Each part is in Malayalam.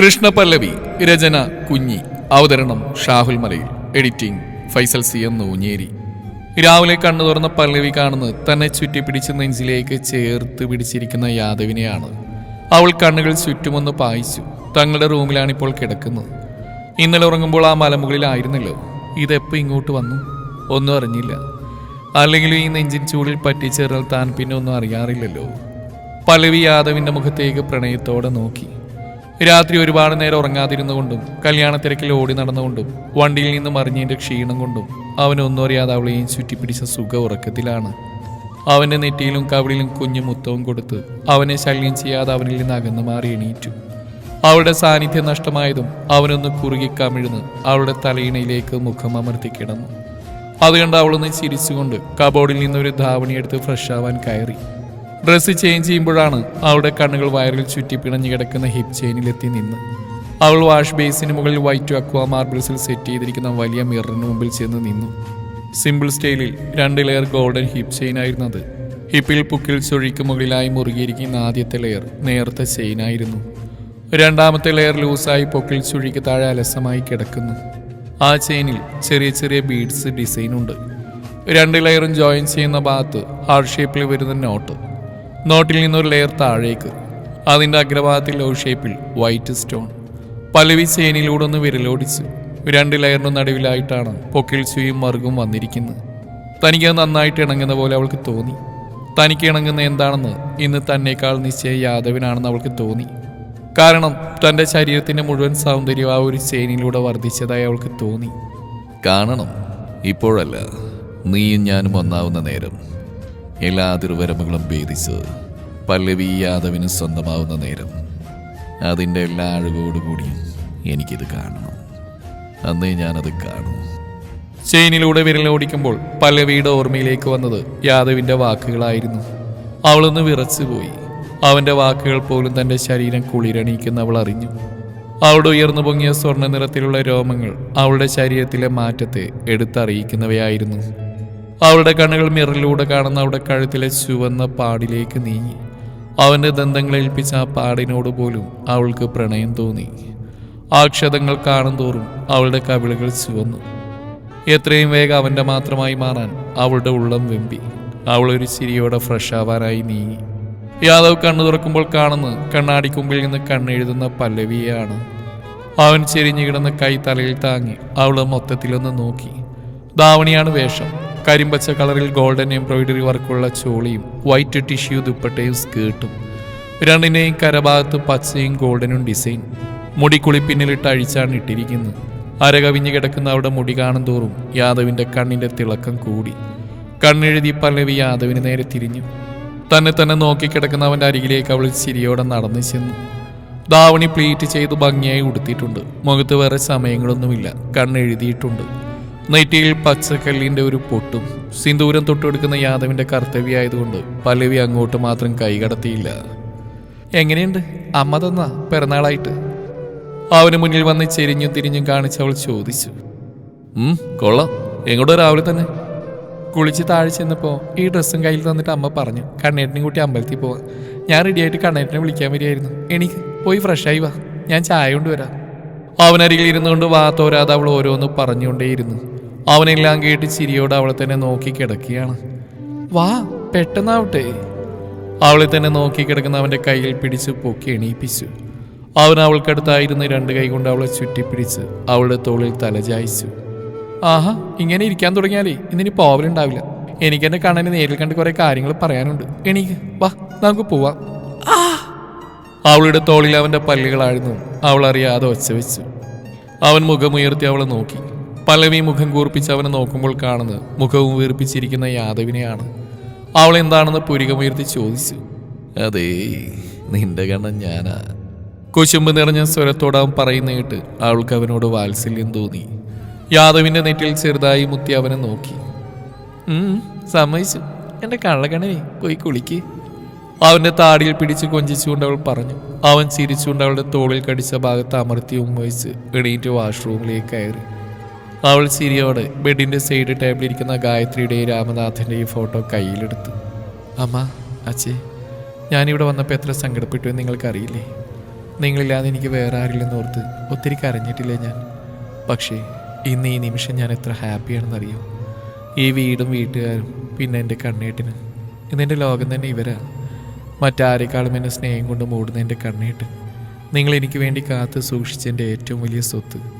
കൃഷ്ണപല്ലവി രചന കുഞ്ഞി അവതരണം Shahul Malayil editing Faisal C M Noonheri. രാവിലെ കണ്ണു തുറന്ന പല്ലവി കാണുന്നത് തന്നെ ചുറ്റി ചുറ്റിപ്പിടിച്ച് നെഞ്ചിലേക്ക് ചേർത്ത് പിടിച്ചിരിക്കുന്ന യാദവിനെയാണ്. അവൾ കണ്ണുകൾ ചുറ്റുമൊന്ന് പായിച്ചു. തങ്ങളുടെ റൂമിലാണ് ഇപ്പോൾ കിടക്കുന്നത്. ഇന്നലെ ഉറങ്ങുമ്പോൾ ആ മലമുകളിലായിരുന്നല്ലോ ഇതെപ്പോൾ ഇങ്ങോട്ട് വന്നു? ഒന്നും അറിഞ്ഞില്ല. അല്ലെങ്കിലും ഈ നെഞ്ചിൻ ചൂടിൽ പറ്റിച്ചേർന്നാൽ താൻ പിന്നെ ഒന്നും അറിയാറില്ലല്ലോ. പല്ലവി യാദവിന്റെ മുഖത്തേക്ക് പ്രണയത്തോടെ നോക്കി. രാത്രി ഒരുപാട് നേരം ഉറങ്ങാതിരുന്നുകൊണ്ടും കല്യാണ തിരക്കിൽ ഓടി നടന്നുകൊണ്ടും വണ്ടിയിൽ നിന്ന് മറിഞ്ഞതിന്റെ ക്ഷീണം കൊണ്ടും അവനൊന്നും അറിയാതെ അവളെയും ചുറ്റിപ്പിടിച്ച സുഖ ഉറക്കത്തിലാണ്. അവന്റെ നെറ്റിയിലും കവിളിലും കുഞ്ഞു മുത്തവും കൊടുത്ത് അവനെ ശല്യം ചെയ്യാതെ അവനിൽ നിന്ന് അകന്നു മാറി എണീറ്റു. അവളുടെ സാന്നിധ്യം നഷ്ടമായതും അവനൊന്ന് കുറുകി കമിഴ്ന്ന് അവളുടെ തലയിണയിലേക്ക് മുഖം അമർത്തി കിടന്നു. അതുകണ്ട് അവളൊന്ന് ചിരിച്ചുകൊണ്ട് കബോർഡിൽ നിന്നൊരു ധാവണിയെടുത്ത് ഫ്രഷ് ആവാൻ കയറി. ഡ്രസ്സ് ചേഞ്ച് ചെയ്യുമ്പോഴാണ് അവളുടെ കണ്ണുകൾ വയറിൽ ചുറ്റി പിണഞ്ഞു കിടക്കുന്ന ഹിപ്പ് ചെയിനിലെത്തി നിന്ന്. അവൾ വാഷ് ബേസിന് മുകളിൽ വൈറ്റ് അക്വ മാർബിൾസിൽ സെറ്റ് ചെയ്തിരിക്കുന്ന വലിയ മിററിന് മുമ്പിൽ ചെന്ന് നിന്നു. സിമ്പിൾ സ്റ്റൈലിൽ രണ്ട് ലെയർ ഗോൾഡൻ ഹിപ്പ് ചെയിൻ ആയിരുന്നത് ഹിപ്പിൽ പുക്കിൽ ചൊഴിക്ക് മുകളിലായി മുറുകിയിരിക്കുന്ന ആദ്യത്തെ ലെയർ നേർത്ത ചെയിനായിരുന്നു രണ്ടാമത്തെ ലെയർ ലൂസായി പൊക്കിൽ ചുഴിക്ക് താഴെ അലസമായി കിടക്കുന്നു. ആ ചെയിനിൽ ചെറിയ ചെറിയ ബീഡ്സ് ഡിസൈനുണ്ട് രണ്ട് ലെയറും ജോയിൻ ചെയ്യുന്ന ഭാഗത്ത് ആർ ഷേപ്പിൽ വരുന്ന നോട്ട് നോട്ടിൽ നിന്നൊരു ലെയർ താഴേക്ക്. അതിന്റെ അഗ്രഭാഗത്തിൽ ലോ ഷേപ്പിൽ വൈറ്റ് സ്റ്റോൺ പലവി സേനയിലൂടെ ഒന്ന് വിരലോടിച്ച് രണ്ട് ലെയറിനും നടുവിലായിട്ടാണ് പൊക്കിൽ ചുയും മറുകും വന്നിരിക്കുന്നത്. തനിക്ക് നന്നായിട്ട് ഇണങ്ങുന്ന പോലെ അവൾക്ക് തോന്നി. തനിക്ക് ഇണങ്ങുന്ന എന്താണെന്ന് ഇന്ന് തന്നേക്കാൾ നിശ്ചയ യാദവിനാണെന്ന് അവൾക്ക് തോന്നി. കാരണം തന്റെ ശരീരത്തിന്റെ മുഴുവൻ സൗന്ദര്യം ആ ഒരു സേനയിലൂടെ വർദ്ധിച്ചതായി അവൾക്ക് തോന്നി. കാണണം. ഇപ്പോഴല്ല നീയും ഞാനും ഒന്നാവുന്ന നേരം. എല്ലാ തിരുവരമ്പുകളും ഭേദിച്ച് പല്ലവി യാദവിന് സ്വന്തമാവുന്ന നേരം അതിന്റെ എല്ലാ അഴകോടുകൂടിയും എനിക്കിത് കാണണം. അന്നേ ഞാനത് കാണും. ചെയിനിലൂടെ വിരലോടിക്കുമ്പോൾ പല്ലവിയുടെ ഓർമ്മയിലേക്ക് വന്നത് യാദവിന്റെ വാക്കുകളായിരുന്നു. അവളൊന്ന് വിറച്ചുപോയി. അവന്റെ വാക്കുകൾ പോലും തന്റെ ശരീരം കുളിരണിയിക്കുന്ന അവൾ അറിഞ്ഞു. അവളുടെ ഉയർന്നു പൊങ്ങിയ സ്വർണ നിറത്തിലുള്ള രോമങ്ങൾ അവളുടെ ശരീരത്തിലെ മാറ്റത്തെ എടുത്തറിയിക്കുന്നവയായിരുന്നു. അവളുടെ കണ്ണുകൾ മിററിലൂടെ കാണുന്ന അവളുടെ കഴുത്തിലെ ചുവന്ന പാടിലേക്ക് നീങ്ങി. അവന്റെ ദന്തങ്ങൾ ഏൽപ്പിച്ച ആ പാടിനോട് പോലും അവൾക്ക് പ്രണയം തോന്നി. ആ ക്ഷതങ്ങൾ കാണും തോറും അവളുടെ കവിളുകൾ ചുവന്നു. എത്രയും വേഗം അവന്റെ മാത്രമായി മാറാൻ അവളുടെ ഉള്ളം വെമ്പി. അവൾ ഒരു ചിരിയോടെ ഫ്രഷ് ആവാനായി നീങ്ങി. യാദവ് കണ്ണു തുറക്കുമ്പോൾ കാണുന്നത് കണ്ണാടിക്കുമ്പിൽ നിന്ന് കണ്ണെഴുതുന്ന പല്ലവിയാണ് അവൻ ചെരിഞ്ഞു കിടന്ന കൈ തലയിൽ താങ്ങി അവൾ മൊത്തത്തിലൊന്ന് നോക്കി. ധാവണിയാണ് വേഷം. കരിമ്പച്ച കളറിൽ ഗോൾഡൻ എംബ്രോയിഡറി വർക്കുള്ള ചോളിയും വൈറ്റ് ടിഷ്യൂ ദുപ്പട്ടയും സ്കേർട്ടും. രണ്ടിനെയും കരഭാഗത്ത് പച്ചയും ഗോൾഡനും ഡിസൈൻ. മുടിക്കുളിപ്പിന്നിലിട്ട് അഴിച്ചാണ് ഇട്ടിരിക്കുന്നത്. അരകവിഞ്ഞു കിടക്കുന്ന അവിടെ മുടി കാണും തോറും യാദവിന്റെ കണ്ണിന്റെ തിളക്കം കൂടി. കണ്ണെഴുതി പല്ലവി യാദവിന് നേരെ തിരിഞ്ഞു. തന്നെ തന്നെ നോക്കിക്കിടക്കുന്ന അവന്റെ അരികിലേക്ക് അവൾ ചിരിയോടെ നടന്നു ചെന്നു. ദാവണി പ്ലീറ്റ് ചെയ്ത് ഭംഗിയായി ഉടുത്തിയിട്ടുണ്ട്. മുഖത്ത് വേറെ സമയങ്ങളൊന്നുമില്ല. കണ്ണെഴുതിയിട്ടുണ്ട്. നെറ്റിയിൽ പച്ചക്കല്ലിന്റെ ഒരു പൊട്ടും. സിന്ദൂരം തൊട്ടെടുക്കുന്ന യാദവിന്റെ കർത്തവ്യമായതുകൊണ്ട് പല്ലവി അങ്ങോട്ട് മാത്രം കൈകടത്തിയില്ല എങ്ങനെയുണ്ട്? അമ്മ തന്ന പിറന്നാളായിട്ട്. അവന് മുന്നിൽ വന്ന് ചെരിഞ്ഞും തിരിഞ്ഞും കാണിച്ച് അവൾ ചോദിച്ചു. കൊള്ളാം. എങ്ങോട്ടോ രാവിലെ തന്നെ? കുളിച്ച് താഴെ ചെന്നപ്പോൾ ഈ ഡ്രസ്സും കയ്യിൽ തന്നിട്ട് അമ്മ പറഞ്ഞു കണ്ണേട്ടിനും കൂട്ടി അമ്പലത്തിൽ പോവാം. ഞാൻ റെഡിയായിട്ട് കണ്ണേട്ടിനെ വിളിക്കാൻ വരികയായിരുന്നു. എനിക്ക് പോയി ഫ്രഷായി വാ. ഞാൻ ചായ കൊണ്ടുവരാം അവനരികിൽ ഇരുന്നുകൊണ്ട് വാ അവൾ ഓരോന്ന് പറഞ്ഞുകൊണ്ടേയിരുന്നു. അവനെല്ലാം കേട്ട് ചിരിയോട് അവളെ തന്നെ നോക്കി കിടക്കുകയാണ്. വാ പെട്ടെന്നാവട്ടെ. അവളെ തന്നെ നോക്കി കിടക്കുന്ന അവന്റെ കയ്യിൽ പിടിച്ച് പൊക്കി എണീപ്പിച്ചു. അവൻ അവൾക്കടുത്തായിരുന്ന രണ്ട് കൈ കൊണ്ട് അവളെ ചുറ്റിപ്പിടിച്ച് അവളുടെ തോളിൽ തലചായിച്ചു. ആഹാ ഇങ്ങനെ ഇരിക്കാൻ തുടങ്ങിയാലേ ഇന്നിനി പോവലുണ്ടാവില്ല. എനിക്ക് എന്റെ കണ്ണന് നേരിൽ കണ്ട് കുറെ കാര്യങ്ങൾ പറയാനുണ്ട്. എണീക്ക് വാ നമുക്ക് പോവാം! അവളുടെ തോളിൽ അവന്റെ പല്ലുകളായിരുന്നു അവൾ അറിയാതെ ഒച്ച വെച്ചു. അവൻ മുഖമുയർത്തി അവളെ നോക്കി. പല്ലവി മുഖം കൂർപ്പിച്ച് അവനെ നോക്കുമ്പോൾ കാണുന്നത് മുഖവും വീർപ്പിച്ചിരിക്കുന്ന യാദവിനെയാണ്. അവൾ എന്താണെന്ന് പുരികമുയർത്തി ചോദിച്ചു. അതേ നിന്റെ കണ്ണ ഞാനാ. കൊച്ചുമ്പ് നിറഞ്ഞ സ്വരത്തോട് അവൻ പറയുന്ന കേട്ട് അവൾക്ക് അവനോട് വാത്സല്യം തോന്നി. യാദവിന്റെ നെറ്റിൽ ചെറുതായി മുത്തി അവനെ നോക്കി. സമ്മതിച്ചു. എന്റെ കള്ളക്കണനെ പോയി കുളിക്ക്. അവന്റെ താടിയിൽ പിടിച്ച് കൊഞ്ചിച്ചുകൊണ്ട് അവൾ പറഞ്ഞു. അവൻ ചിരിച്ചുകൊണ്ട് അവളുടെ തോളിൽ കടിച്ച ഭാഗത്ത് അമർത്തി ഉമ്മയിച്ച് എണീറ്റ് വാഷ്റൂമിലേക്ക് കയറി. അവൾ ചിരിയോടെ ബെഡിന്റെ സൈഡ് ടേബിളിരിക്കുന്ന ഗായത്രിയുടെയും രാമനാഥന്റെയും ഫോട്ടോ കയ്യിലെടുത്തു. അമ്മ അച്ഛേ ഞാനിവിടെ വന്നപ്പോൾ എത്ര സങ്കടപ്പെട്ടു എന്ന് നിങ്ങൾക്കറിയില്ലേ? നിങ്ങളില്ലാതെ എനിക്ക് വേറെ ആരില്ലെന്ന് ഓർത്ത് ഒത്തിരി കരഞ്ഞിട്ടില്ല ഞാൻ? പക്ഷേ ഇന്ന് ഈ നിമിഷം ഞാൻ എത്ര ഹാപ്പിയാണെന്നറിയോ? ഈ വീടും വീട്ടുകാരും പിന്നെ എന്റെ കണ്ണേട്ടിന് ഇന്നെന്റെ ലോകം തന്നെ ഇവരാ. മറ്റാരെക്കാളും എന്നെ സ്നേഹം കൊണ്ട് മൂടുന്ന എന്റെ കണ്ണേട്ട് നിങ്ങൾ എനിക്ക് വേണ്ടി കാത്ത് സൂക്ഷിച്ച എന്റെ ഏറ്റവും വലിയ സ്വത്ത്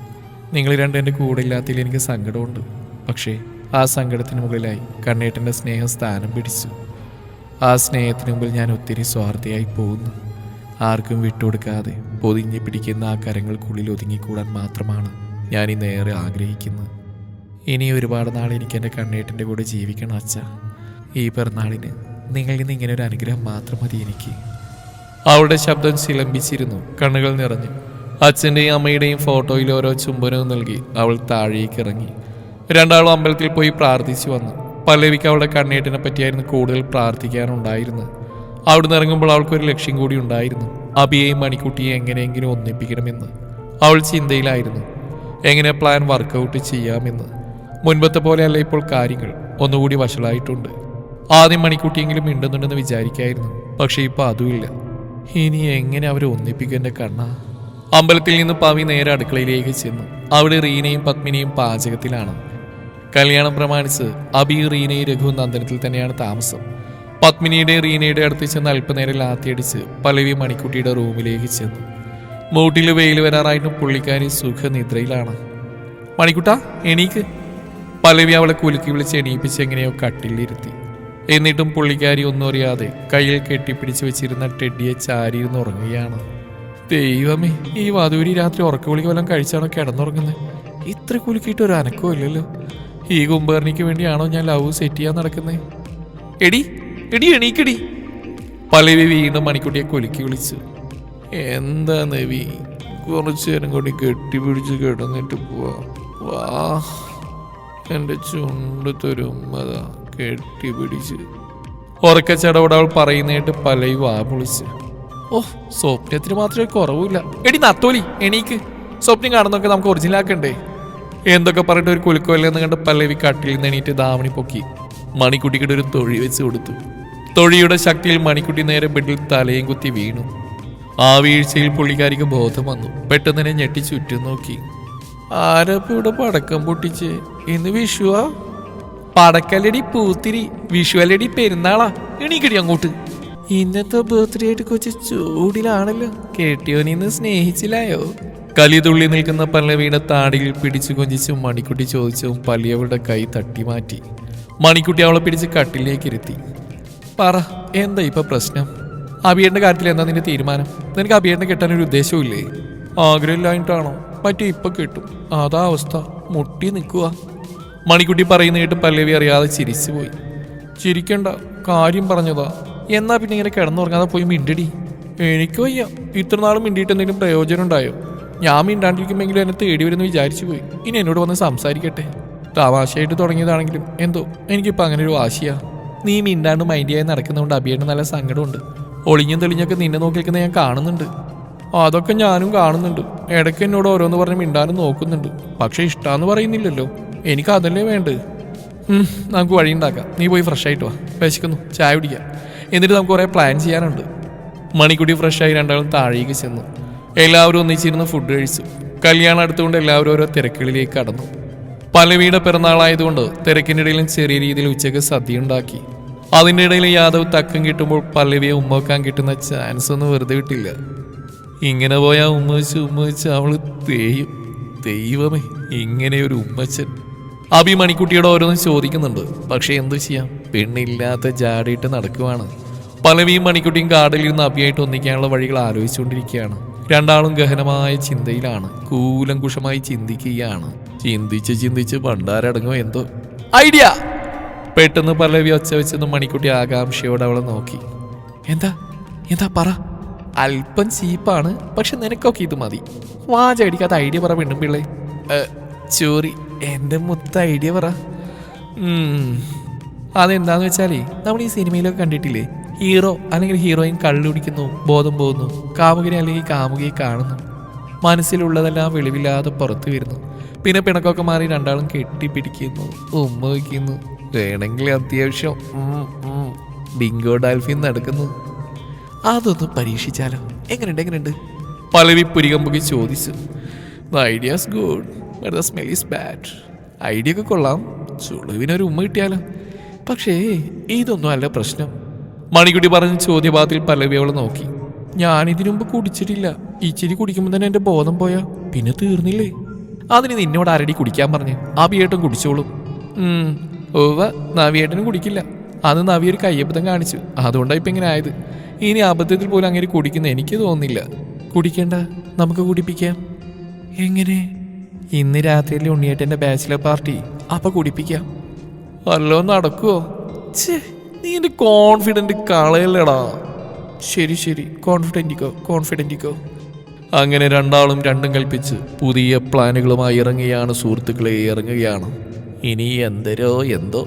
നിങ്ങൾ രണ്ട് എന്റെ കൂടെ ഇല്ലാത്തതിൽ എനിക്ക് സങ്കടമുണ്ട്. പക്ഷേ ആ സങ്കടത്തിന് മുകളിലായി കണ്ണേട്ടന്റെ സ്നേഹം സ്ഥാനം പിടിച്ചു. ആ സ്നേഹത്തിന് മുമ്പിൽ ഞാൻ ഒത്തിരി സ്വാർത്ഥയായി പോകുന്നു. ആർക്കും വിട്ടുകൊടുക്കാതെ പൊതിഞ്ഞ് പിടിക്കുന്ന ആ കരങ്ങൾക്കുള്ളിൽ ഒതുങ്ങിക്കൂടാൻ മാത്രമാണ് ഞാൻ ഇന്ന് ഏറെ ആഗ്രഹിക്കുന്നത്. ഇനി ഒരുപാട് നാൾ എനിക്ക് എന്റെ കണ്ണേട്ടന്റെ കൂടെ ജീവിക്കണം അച്ഛ. ഈ പിറന്നാളിന് നിങ്ങളിൽ നിന്ന് ഇങ്ങനെ ഒരു അനുഗ്രഹം മാത്രം മതി എനിക്ക്. അവളുടെ ശബ്ദം ശിലംബിച്ചിരുന്നു. കണ്ണുകൾ നിറഞ്ഞു. അച്ഛന്റെയും അമ്മയുടെയും ഫോട്ടോയിൽ ഓരോ ചുംബനവും നൽകി അവൾ താഴേക്ക് ഇറങ്ങി. രണ്ടാളും അമ്പലത്തിൽ പോയി പ്രാർത്ഥിച്ചു വന്നു. പല്ലവിക്ക് അവളുടെ കണ്ണേട്ടിനെ പറ്റിയായിരുന്നു കൂടുതൽ പ്രാർത്ഥിക്കാനുണ്ടായിരുന്നത്. അവിടുന്ന് ഇറങ്ങുമ്പോൾ അവൾക്കൊരു ലക്ഷ്യം കൂടി ഉണ്ടായിരുന്നു. അബിയെയും മണിക്കുട്ടിയെ എങ്ങനെയെങ്കിലും ഒന്നിപ്പിക്കണമെന്ന്. അവൾ ചിന്തയിലായിരുന്നു. എങ്ങനെ പ്ലാൻ വർക്കൗട്ട് ചെയ്യാമെന്ന്. മുൻപത്തെ പോലെയല്ല ഇപ്പോൾ കാര്യങ്ങൾ. ഒന്നുകൂടി വഷളായിട്ടുണ്ട്. ആദ്യം മണിക്കുട്ടിയെങ്കിലും മിണ്ടുന്നുണ്ടെന്ന് വിചാരിക്കായിരുന്നു. പക്ഷേ ഇപ്പോൾ അതുമില്ല. ഇനി എങ്ങനെ അവരെ ഒന്നിപ്പിക്കുന്ന കണ്ണ? അമ്പലത്തിൽ നിന്ന് പവി നേരെ അടുക്കളയിലേക്ക് ചെന്നു. അവിടെ റീനയും പത്മിനിയും പാചകത്തിലാണ്. കല്യാണം പ്രമാണിച്ച് അബി റീനയും രഘു നന്ദനത്തിൽ തന്നെയാണ് താമസം. പത്മിനിയുടെ റീനയുടെ അടുത്ത് ചെന്ന് അല്പനേരം ലാത്തിയടിച്ച് പലവി മണിക്കുട്ടിയുടെ റൂമിലേക്ക് ചെന്നു. മൂട്ടിൽ വെയിൽ വരാറായിട്ടും പുള്ളിക്കാരി സുഖനിദ്രയിലാണ്. മണിക്കുട്ട എണീക്ക്. പലവി അവളെ കുലുക്കി വിളിച്ച് എണീപ്പിച്ച് എങ്ങനെയോ കട്ടിലിരുത്തി. എന്നിട്ടും പുള്ളിക്കാരി ഒന്നും അറിയാതെ കയ്യിൽ കെട്ടിപ്പിടിച്ച് വെച്ചിരുന്ന ടെഡിയെ ചാരിയിരുന്ന് ഉറങ്ങുകയാണ് ദൈവമേ ഈ വധൂരി രാത്രി ഉറക്കവിളിക്ക് വല്ലതും കഴിച്ചാണോ കിടന്നുറങ്ങുന്നത് ഇത്ര കുലുക്കിയിട്ട് ഒരു അനക്കവും ഇല്ലല്ലോ. ഈ കുംഭകർണിക്ക് വേണ്ടിയാണോ ഞാൻ ലവ് സെറ്റ് ചെയ്യാൻ നടക്കുന്നത് എടി എടി എണീക്കടി. പലവി വീണ്ടും മണിക്കുട്ടിയെ കുലുക്കി വിളിച്ചു. എന്താ നവി? കുറച്ചു നേരം കൂടി കെട്ടിപ്പിടിച്ച് കിടന്നിട്ട് പോവാ. വാ. എന്റെ ചുണ്ടത്തൊരുമ്മതാ കെട്ടിപ്പിടിച്ച്. കെട്ടിപിടിച്ച് ചടവട അവൾ പറയുന്നതായിട്ട് പലയി വാ പൊളിച്ച് ഓ സ്വപ്നത്തിന് മാത്രമേ കുറവില്ല. എടി നത്തോലി എണീക്ക്. സ്വപ്നം കാണുന്നൊക്കെ നമുക്ക് ഒറിജിനൽ ആക്കണ്ടേ? എന്തൊക്കെ പറഞ്ഞിട്ട് ഒരു കുലുക്കമല്ലെന്ന് കണ്ട് പല്ലവി കട്ടിൽ നിന്ന് എണീറ്റ് ദാവണി പൊക്കി മണിക്കുട്ടിക്കിട്ട് ഒരു തൊഴി വെച്ച് കൊടുത്തു. തൊഴിയുടെ ശക്തിയിൽ മണിക്കുട്ടി നേരെ ബെഡിൽ തലയും കുത്തി വീണു. ആ വീഴ്ചയിൽ പുള്ളിക്കാരിക്ക് ബോധം വന്നു. പെട്ടെന്ന് തന്നെ ഞെട്ടി ചുറ്റും നോക്കി. ആരപ്പോ ഇവിടെ പടക്കം പൊട്ടിച്ച്? ഇന്ന് വിഷുവാ പടക്കല്ലടി പൂത്തിരി. വിഷുവല്ലടി പെരുന്നാളാ. എണീക്കടി അങ്ങോട്ട്. ഇന്നത്തെ ബർത്ത്ഡേ ആയിട്ട് കൊച്ചു ചൂടിലാണല്ലോ. കേട്ടിയോനിന്ന് സ്നേഹിച്ചില്ലായോ? കലിതുള്ളി നിൽക്കുന്ന പല്ലവിയുടെ താടിയിൽ പിടിച്ചു കൊഞ്ചിച്ചും മണിക്കുട്ടി ചോദിച്ചും പല്ലിയവളുടെ കൈ തട്ടി മാറ്റി. മണിക്കുട്ടി അവളെ പിടിച്ച് കട്ടിലേക്ക് ഇരുത്തി. പറ എന്താ ഇപ്പൊ പ്രശ്നം? അഭിയേന്റെ കാര്യത്തിൽ എന്താ നിന്റെ തീരുമാനം? നിനക്ക് അഭിയേട്ടനെ കെട്ടാൻ ഒരു ഉദ്ദേശവും ഇല്ലേ ആഗ്രഹമില്ലായിട്ടാണോ പറ്റി ഇപ്പൊ കിട്ടും. അതാ അവസ്ഥ. മുട്ടി നിൽക്കുക. മണിക്കുട്ടി പറയുന്ന കേട്ട് പല്ലവി അറിയാതെ ചിരിച്ചുപോയി. ചിരിക്കണ്ട. കാര്യം പറഞ്ഞതാ. എന്നാ പിന്നെ ഇങ്ങനെ കിടന്നുറങ്ങാതെ പോയി മിണ്ടടി? എനിക്ക് വയ്യ. ഇത്ര നാളും മിണ്ടിയിട്ട് എന്തെങ്കിലും പ്രയോജനം ഉണ്ടായോ? ഞാൻ മിണ്ടാണ്ടിരിക്കുമെങ്കിലും എന്നെ തേടി വരുമെന്ന് വിചാരിച്ചു പോയി. ഇനി എന്നോട് വന്ന് സംസാരിക്കട്ടെ. തമാശയായിട്ട് തുടങ്ങിയതാണെങ്കിലും എന്തോ എനിക്കിപ്പോൾ അങ്ങനെ ഒരു വാശിയാ. നീ മിണ്ടാണ്ട് മൈൻഡിയായി നടക്കുന്നതുകൊണ്ട് അഭിയേണ്ട നല്ല സങ്കടമുണ്ട്. ഒളിഞ്ഞും തെളിഞ്ഞൊക്കെ നിന്നെ നോക്കി നിൽക്കുന്ന ഞാൻ കാണുന്നുണ്ട്. അതൊക്കെ ഞാനും കാണുന്നുണ്ട്. ഇടയ്ക്ക് എന്നോട് ഓരോന്ന് പറഞ്ഞ് മിണ്ടാനും നോക്കുന്നുണ്ട്. പക്ഷെ ഇഷ്ടമെന്ന് പറയുന്നില്ലല്ലോ. എനിക്ക് അതല്ലേ വേണ്ടത്? നമുക്ക് വഴിയുണ്ടാക്കാം നീ പോയി ഫ്രഷ് ആയിട്ട് വാ. വിശക്കുന്നു. ചായ കുടിക്കാം. എന്നിട്ട് നമുക്ക് കുറേ പ്ലാൻ ചെയ്യാനുണ്ട്. മണിക്കുട്ടി ഫ്രഷായി രണ്ടാളും താഴേക്ക് ചെന്നു. എല്ലാവരും ഒന്നിച്ചിരുന്ന് ഫുഡ് കഴിച്ചു. കല്യാണം അടുത്തുകൊണ്ട് എല്ലാവരും ഓരോ തിരക്കുകളിലേക്ക് കടന്നു. പലവിയുടെ പിറന്നാളായതുകൊണ്ട് തിരക്കിനിടയിലും ചെറിയ രീതിയിൽ ഉച്ചയ്ക്ക് സദ്യ ഉണ്ടാക്കി. അതിന്റെ ഇടയിൽ യാദവ് തക്കം കിട്ടുമ്പോൾ പല്ലവിയെ ഉമ്മക്കാൻ കിട്ടുന്ന ചാൻസ് ഒന്നും വെറുതെ കിട്ടില്ല ഇങ്ങനെ പോയാൽ ഉമ്മ വെച്ച് ഉമ്മ വെച്ച് അവൾ തേയും. ദൈവമേ ഇങ്ങനെ ഒരു ഉമ്മച്ചൻ. അബി മണിക്കുട്ടിയോട് ഓരോന്നും ചോദിക്കുന്നുണ്ട്. പക്ഷെ എന്തു ചെയ്യാം? പെണ്ണില്ലാത്ത ജാടിയിട്ട് നടക്കുവാണ്. പലവിയും മണിക്കുട്ടിയും കാടിൽ ഇരുന്ന് അബിയായിട്ട് ഒന്നിക്കാനുള്ള വഴികൾ ആലോചിച്ചുകൊണ്ടിരിക്കുകയാണ്. രണ്ടാളും ഗഹനമായ ചിന്തയിലാണ്. കൂലങ്കുഷമായി ചിന്തിക്കുകയാണ്. ചിന്തിച്ച് ചിന്തിച്ച് പണ്ടാരടങ്ങോ എന്തോ. ഐഡിയ! പെട്ടെന്ന് പലവി ഒച്ച വെച്ചെന്ന് മണിക്കുട്ടി ആകാംക്ഷയോടെ അവളെ നോക്കി. എന്താ? എന്താ പറ? അല്പം ചീപ്പാണ് പക്ഷെ നിനക്കൊക്കെ ഇത് മതി. വാചടിക്കാത്ത ഐഡിയ പറ പെണ്ണും പിള്ളേ. ചോറി. എന്റെ മുത്ത ഐഡിയ പറ. അതെന്താന്ന് വെച്ചാലേ നമ്മൾ ഈ സിനിമയിലൊക്കെ കണ്ടിട്ടില്ലേ? ഹീറോ അല്ലെങ്കിൽ ഹീറോയിൻ കള്ളു കുടിക്കുന്നു ബോധം പോകുന്നു കാമുകനെ അല്ലെങ്കിൽ കാമുകിയെ കാണുന്നു. മനസ്സിലുള്ളതെല്ലാം വെളിവില്ലാതെ പുറത്തു വരുന്നു. പിന്നെ പിണക്കൊക്കെ മാറി രണ്ടാളും കെട്ടിപ്പിടിക്കുന്നു ഉമ്മ വയ്ക്കുന്നു. വേണമെങ്കിൽ അത്യാവശ്യം ബിങ്കോ ഡാൽഫിൻ നടക്കുന്നു. അതൊന്ന് പരീക്ഷിച്ചാലോ? എങ്ങനെയുണ്ട് എങ്ങനെയുണ്ട് പലവി പുരികമ്പുകി ചോദിച്ചു. Ideas good but the smell is bad idea ഒക്കെ കൊള്ളാം. ചുളുവിനൊരു ഉമ്മ കിട്ടിയാലോ? പക്ഷേ ഇതൊന്നും അല്ല പ്രശ്നം. മണിക്കുട്ടി പറഞ്ഞ ചോദ്യഭാഗത്തിൽ പല്ലവി അവളെ നോക്കി. ഞാനിതിനു മുമ്പ് കുടിച്ചിട്ടില്ല. ഇച്ചിരി കുടിക്കുമ്പോൾ തന്നെ എന്റെ ബോധം പോയാ. പിന്നെ തീർന്നില്ലേ? അതിന് നിന്നോട് ആരടി കുടിക്കാൻ പറഞ്ഞു? അബിയേട്ടൻ കുടിച്ചോളും. ഉവ്വ നവിയേട്ടനും കുടിക്കില്ല. അത് നവി ഒരു കയ്യബദ്ധം കാണിച്ചു. അതുകൊണ്ടാണ് ഇപ്പം ഇങ്ങനെ ആയത്. ഇനി അബദ്ധത്തിൽ പോലും അങ്ങനെ കുടിക്കുന്ന എനിക്ക് തോന്നുന്നില്ല. കുടിക്കണ്ട. നമുക്ക് കുടിപ്പിക്കാം. എങ്ങനെ? ഇന്ന് രാത്രിയിൽ ഉണ്ണിയേട്ടന്റെ ബാച്ചിലർ പാർട്ടി അപ്പൊ കുടിപ്പിക്കാം. വല്ലോ നടക്കുവോ? ഛേ നീ എന്റെ കോൺഫിഡന്റ് കളയല്ലടാ. ശരി ശരി. കോൺഫിഡന്റിക്കോ കോൺഫിഡന്റിക്കോ അങ്ങനെ രണ്ടാളും രണ്ടും കൽപ്പിച്ച് പുതിയ പ്ലാനുകളുമായി ഇറങ്ങുകയാണ് സുഹൃത്തുക്കളെ ഇറങ്ങുകയാണ്. ഇനി എന്തരോ എന്തോ.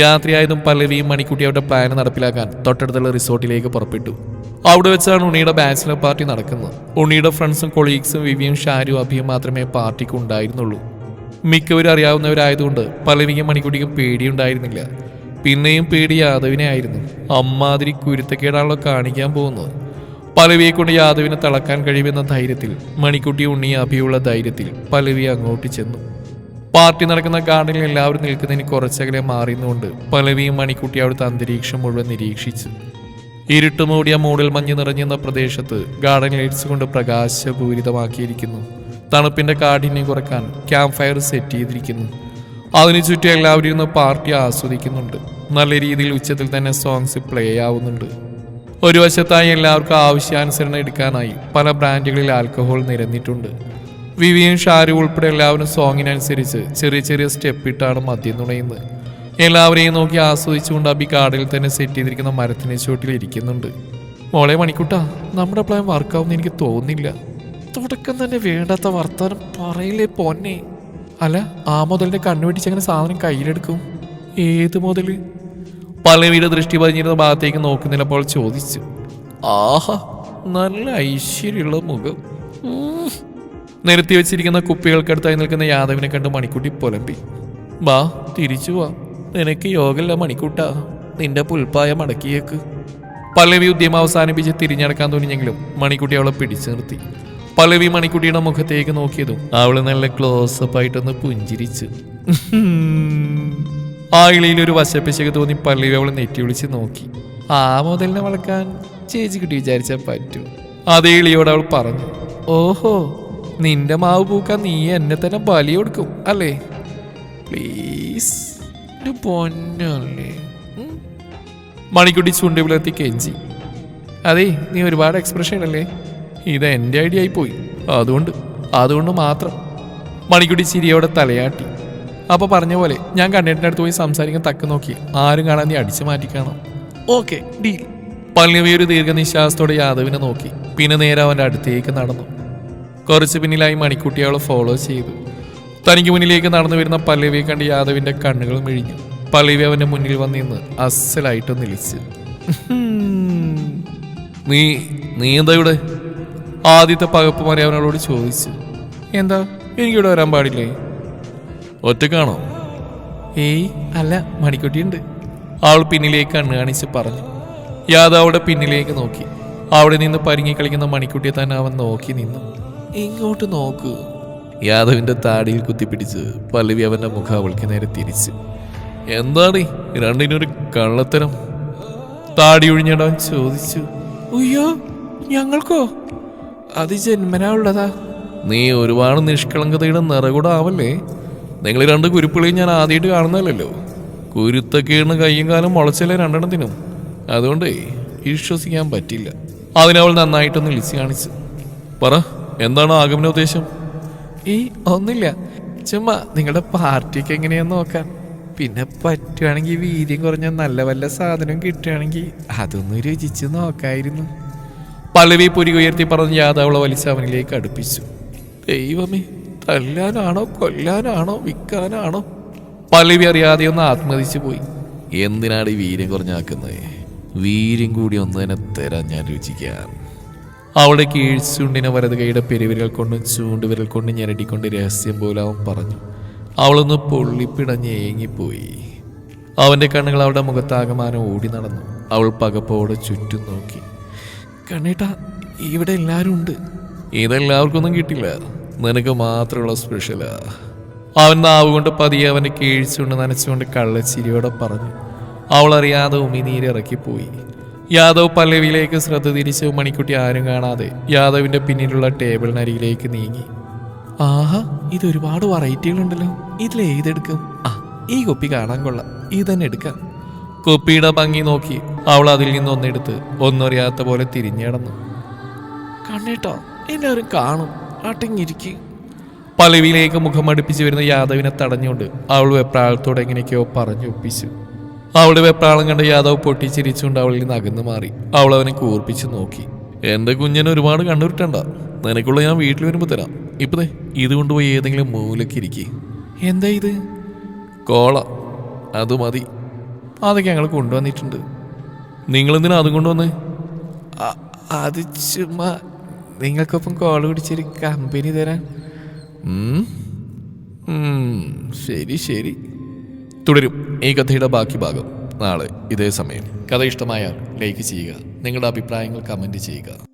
രാത്രിയായതും പല്ലവിയും മണിക്കുട്ടി അവരുടെ പ്ലാൻ നടപ്പിലാക്കാൻ തൊട്ടടുത്തുള്ള റിസോർട്ടിലേക്ക് പുറപ്പെട്ടു. അവിടെ വെച്ചാണ് ഉണ്ണിയുടെ ബാച്ചിലർ പാർട്ടി നടക്കുന്നത്. ഉണ്ണിയുടെ ഫ്രണ്ട്സും കൊളീഗ്സും വിവിയും ഷാരും അഭിയും മാത്രമേ പാർട്ടിക്ക് ഉണ്ടായിരുന്നുള്ളൂ. മിക്കവരും അറിയാവുന്നവരായതുകൊണ്ട് പലവിക്കും മണിക്കുട്ടിക്കും പേടിയുണ്ടായിരുന്നില്ല. പിന്നെയും പേടി യാദവിനെ ആയിരുന്നു. അമ്മാതിരി കുരുത്തക്കേടാണല്ലോ കാണിക്കാൻ പോകുന്നത്. പലവിയെ കൊണ്ട് യാദവിനെ തളക്കാൻ കഴിയുമെന്ന ധൈര്യത്തിൽ മണിക്കുട്ടി ഉണ്ണി അഭിയുള്ള ധൈര്യത്തിൽ പലവി അങ്ങോട്ട് ചെന്നു. പാർട്ടി നടക്കുന്ന ഗാർഡനിൽ എല്ലാവരും നിൽക്കുന്നതിന് കുറച്ചകലെ മാറിയുന്നുകൊണ്ട് പലവിയും മണിക്കുട്ടി അവിടുത്തെ അന്തരീക്ഷം മുഴുവൻ നിരീക്ഷിച്ചു. ഇരുട്ട് മൂടിയ മൂടൽ മഞ്ഞ് നിറഞ്ഞുന്ന പ്രദേശത്ത് ഗാർഡൻ ലൈറ്റ്സ് കൊണ്ട് പ്രകാശപൂരിതമാക്കിയിരിക്കുന്നു. തണുപ്പിന്റെ കാഠിന്യം കുറയ്ക്കാൻ ക്യാമ്പ് ഫയർ സെറ്റ് ചെയ്തിരിക്കുന്നു. അതിനു ചുറ്റും എല്ലാവരും ഇരുന്ന് പാർട്ടി ആസ്വദിക്കുന്നുണ്ട്. നല്ല രീതിയിൽ ഉച്ചത്തിൽ തന്നെ സോങ്സ് പ്ലേ ആവുന്നുണ്ട്. ഒരു വശത്തായി എല്ലാവർക്കും ആവശ്യാനുസരണം എടുക്കാനായി പല ബ്രാൻഡുകളിൽ ആൽക്കഹോൾ നിരന്നിട്ടുണ്ട്. വിവിയും ഷാരു ഉൾപ്പെടെ എല്ലാവരും സോങ്ങിനനുസരിച്ച് ചെറിയ ചെറിയ സ്റ്റെപ്പ് ഇട്ടാണ് മദ്യം തുണയുന്നത് എല്ലാവരെയും നോക്കി ആസ്വദിച്ചുകൊണ്ട് അബി കാടിൽ തന്നെ സെറ്റ് ചെയ്തിരിക്കുന്ന മരത്തിന് ചുവട്ടിൽ ഇരിക്കുന്നുണ്ട്. മോളെ മണിക്കുട്ട നമ്മുടെ പ്ലാൻ വർക്കാവുമെന്ന് എനിക്ക് തോന്നുന്നില്ല. തുടക്കം തന്നെ വേണ്ടാത്ത വർത്താനം പറയില്ലേ പൊന്നെ. അല്ല ആ മുതലിന്റെ കണ്ണുപിടിച്ച് അങ്ങനെ സാധനം കയ്യിലെടുക്കും? ഏത് മുതൽ പല്ലവിയുടെ ദൃഷ്ടി പതിഞ്ഞിരുന്ന ഭാഗത്തേക്ക് നോക്കുന്നില്ലപ്പോൾ ചോദിച്ചു. ആഹാ നല്ല ഐശ്വര്യമുള്ള മുഖം. നിരത്തി വെച്ചിരിക്കുന്ന കുപ്പികൾക്കടുത്തായി നിൽക്കുന്ന യാദവിനെ കണ്ട് മണിക്കുട്ടി പുലമ്പി. ബാ തിരിച്ചു വാ. നിനക്ക് യോഗല്ല മണിക്കൂട്ടാ. നിന്റെ പുൽപ്പായ മടക്കിയേക്ക് പല്ലവി ഉദ്യമം അവസാനിപ്പിച്ച് തിരിഞ്ഞടക്കാൻ തോന്നിയെങ്കിലും മണിക്കുട്ടി അവളെ പിടിച്ചു നിർത്തി. പല്ലവി മണിക്കുട്ടിയുടെ മുഖത്തേക്ക് നോക്കിയതും അവൾ നല്ല ക്ലോസപ്പ് ആയിട്ടൊന്ന് പുഞ്ചിരിച്ചു. ആ ഇളിയിൽ ഒരു വശപ്പിശക്ക് തോന്നി പല്ലവി അവളെ നെറ്റി വിളിച്ച് നോക്കി. ആ മുതലിനെ വളക്കാൻ ചേച്ചി കുട്ടി വിചാരിച്ചാൽ പറ്റും. അതേ ഇളിയോട് അവൾ പറഞ്ഞു ഓഹോ നിന്റെ മാവ് പൂക്കാൻ നീ എന്നെ തന്നെ ബലി കൊടുക്കും അല്ലേ? പ്ലീസ് ഒരു പൊന്നല്ലേ. മണിക്കുട്ടി ചുണ്ടി വിളർത്തി കെഞ്ചി. അതെ നീ ഒരുപാട് എക്സ്പ്രഷൻ അല്ലേ ഇത് എന്റെ ഐഡിയ ആയി പോയി അതുകൊണ്ട് അതുകൊണ്ട് മാത്രം. മണിക്കുട്ടി ചിരിയോടെ തലയാട്ടി. അപ്പൊ പറഞ്ഞ പോലെ ഞാൻ കണ്ണേട്ടിന്റെ അടുത്ത് പോയി സംസാരിക്കാൻ തക്ക നോക്കി. ആരും കാണാൻ നീ അടിച്ചു മാറ്റിക്കാണോ? ഓക്കെ ഡീൽ പല്ലവി ഒരു ദീർഘനിശ്വാസത്തോടെ യാദവിനെ നോക്കി. പിന്നെ നേരെ അവന്റെ അടുത്തേക്ക് നടന്നു. കുറച്ച് പിന്നിലായി മണിക്കുട്ടി അവളെ ഫോളോ ചെയ്തു. തനിക്ക് മുന്നിലേക്ക് നടന്നു വരുന്ന പല്ലവിയെ കണ്ട് യാദവിന്റെ കണ്ണുകൾ മിഴിഞ്ഞു. പല്ലവി അവന്റെ മുന്നിൽ വന്നിന്ന് അസലായിട്ട് നിലച്ചു നീ നീ എന്താ ഇവിടെ? ആദ്യത്തെ പകപ്പ് മാറി അവനോട് ചോദിച്ചു. എന്താ? എനിക്കിവിടെ വരാൻ പാടില്ലേ? ഒറ്റക്കാണോ ഏയ് അല്ല മണിക്കുട്ടിയുണ്ട്. അവൾ പിന്നിലേക്ക് കണ്ണു കാണിച്ച് പറഞ്ഞു. യാദവ് അവിടെ പിന്നിലേക്ക് നോക്കി. അവിടെ നിന്ന് പരിങ്ങി കളിക്കുന്ന മണിക്കുട്ടിയെ തന്നെ അവൻ നോക്കി നിന്നു. ഇങ്ങോട്ട് നോക്കൂ. യാദവിന്റെ താടിയിൽ കുത്തിപ്പിടിച്ച് പല്ലവി അവന്റെ മുഖം അവൾക്ക് നേരെ തിരിച്ച്. എന്താണ് രണ്ടിനൊരു കള്ളത്തരം? താടി ഒഴിഞ്ഞിടാൻ ചോദിച്ചു. അയ്യോ ഞങ്ങൾക്കോ? അത് ജന്മനാ ഉള്ളതാ. നീ ഒരുപാട് നിഷ്കളങ്കതയുടെ നിറകൂടാവല്ലേ? നിങ്ങൾ രണ്ട് കുരുപ്പിളിയും ഞാൻ ആദ്യമായിട്ട് കാണുന്നതല്ലോ കുരുത്തൊക്കെയാണ് കയ്യും കാലം മുളച്ചല്ലേ രണ്ടെണ്ണത്തിനും. അതുകൊണ്ടേ വിശ്വസിക്കാൻ പറ്റില്ല. അതിനവൾ നന്നായിട്ടൊന്ന് വിളിച്ച് കാണിച്ചു. പറ എന്താണ് ആഗമന ഉദ്ദേശം ഈ ഒന്നുമില്ല. ചുമ്മാ നിങ്ങളുടെ പാർട്ടിക്ക് എങ്ങനെയാന്ന് നോക്കാൻ? പിന്നെ പറ്റുവാണെങ്കിൽ വീര്യം കുറഞ്ഞ നല്ല വല്ല സാധനം കിട്ടുകയാണെങ്കിൽ അതൊന്ന് രുചിച്ച് നോക്കായിരുന്നു. പല്ലവി പുരി ഉയർത്തി പറഞ്ഞ് യാദവളെ വലിച്ച് അവനിലേക്ക് അടുപ്പിച്ചു. ദൈവമേ തല്ലാനാണോ കൊല്ലാനാണോ വിൽക്കാനാണോ? പല്ലവി അറിയാതെ ഒന്ന് ആത്മതിച്ചു പോയി. എന്തിനാണ് ഈ വീര്യം കുറഞ്ഞാക്കുന്നത്? വീര്യം കൂടി ഒന്ന് തന്നെ തരാൻ ഞാൻ രുചിക്കാൻ അവളുടെ കീഴ്ചുണ്ടിനെ വലത് കൈയുടെ പെരുവിരൽ കൊണ്ടും ചൂണ്ടുവിരൽ കൊണ്ടും ഞെരടിക്കൊണ്ട് രഹസ്യം പോലെ അവൻ പറഞ്ഞു അവളൊന്ന് പൊള്ളിപ്പിടഞ്ഞ് ഏങ്ങിപ്പോയി. അവന്റെ കണ്ണുകൾ അവളുടെ മുഖത്താകമാനം ഓടി നടന്നു. അവൾ പകപ്പോടെ ചുറ്റും നോക്കി. കണ്ണേട്ട ഇവിടെ എല്ലാവരും ഉണ്ട്. ഇതെല്ലാവർക്കൊന്നും കിട്ടില്ല. നിനക്ക് മാത്രമുള്ള സ്പെഷ്യലാ. അവൻ നാവ് കൊണ്ട് പതിയെ അവനെ കീഴ്ച്ചുകൊണ്ട് നനച്ചുകൊണ്ട് കള്ളച്ചിരിയോടെ പറഞ്ഞു. അവൾ അറിയാതെ ഉമിനീരിറക്കിപ്പോയി. യാദവ് പല്ലവിയിലേക്ക് ശ്രദ്ധ തിരിച്ച് മണിക്കുട്ടി ആരും കാണാതെ യാദവിന്റെ പിന്നിലുള്ള ടേബിളിനരികിലേക്ക് നീങ്ങി. ആഹാ ഇത് ഒരുപാട് വെറൈറ്റികളുണ്ടല്ലോ. ഇതിൽ ഏതെടുക്കും? ആ ഈ കുപ്പി കാണാൻ കൊള്ളാം. ഇത് തന്നെ എടുക്കാം. കുപ്പിയുടെ ഭംഗി നോക്കി അവൾ അതിൽ നിന്നൊന്നെടുത്ത് ഒന്നറിയാത്ത പോലെ തിരിഞ്ഞിടന്നു കണ്ണേട്ടോ എല്ലാവരും കാണും. അടങ്ങിയിരിക്കും പലവിയിലേക്ക് മുഖം അടുപ്പിച്ച് വരുന്ന യാദവിനെ തടഞ്ഞുകൊണ്ട് അവൾ വെപ്രാളത്തോടെ എങ്ങനെയൊക്കെയോ പറഞ്ഞു ഒപ്പിച്ചു. അവളുടെ വെപ്രാളം കണ്ട യാദവ് പൊട്ടിച്ചിരിച്ചുകൊണ്ട് അവളിൽ നിന്ന് അകന്നു മാറി. അവൾ അവനെ കൂർപ്പിച്ച് നോക്കി. എന്റെ കുഞ്ഞിനെ ഒരുപാട് കണ്ണുരുട്ടണ്ട. നിനക്കുള്ള ഞാൻ വീട്ടിൽ വരുമ്പോൾ തരാം. ഇപ്പൊ ദേ ഇത് കൊണ്ടുപോയി ഏതെങ്കിലും മൂലക്ക് ഇരിക്കേ. എന്താ ഇത്? കോള. അത് മതി. അതൊക്കെ ഞങ്ങൾ കൊണ്ടുവന്നിട്ടുണ്ട്. നിങ്ങളെന്തിനാ അതും കൊണ്ടുവന്ന്? അത് ചുമ്മാ. നിങ്ങൾക്കൊപ്പം കോൾ പിടിച്ചൊരു കമ്പനി തരാൻ. ശരി ശരി. തുടരും ഈ കഥയുടെ ബാക്കി ഭാഗം നാളെ ഇതേ സമയം. കഥ ഇഷ്ടമായാൽ ലൈക്ക് ചെയ്യുക. നിങ്ങളുടെ അഭിപ്രായങ്ങൾ കമന്റ് ചെയ്യുക.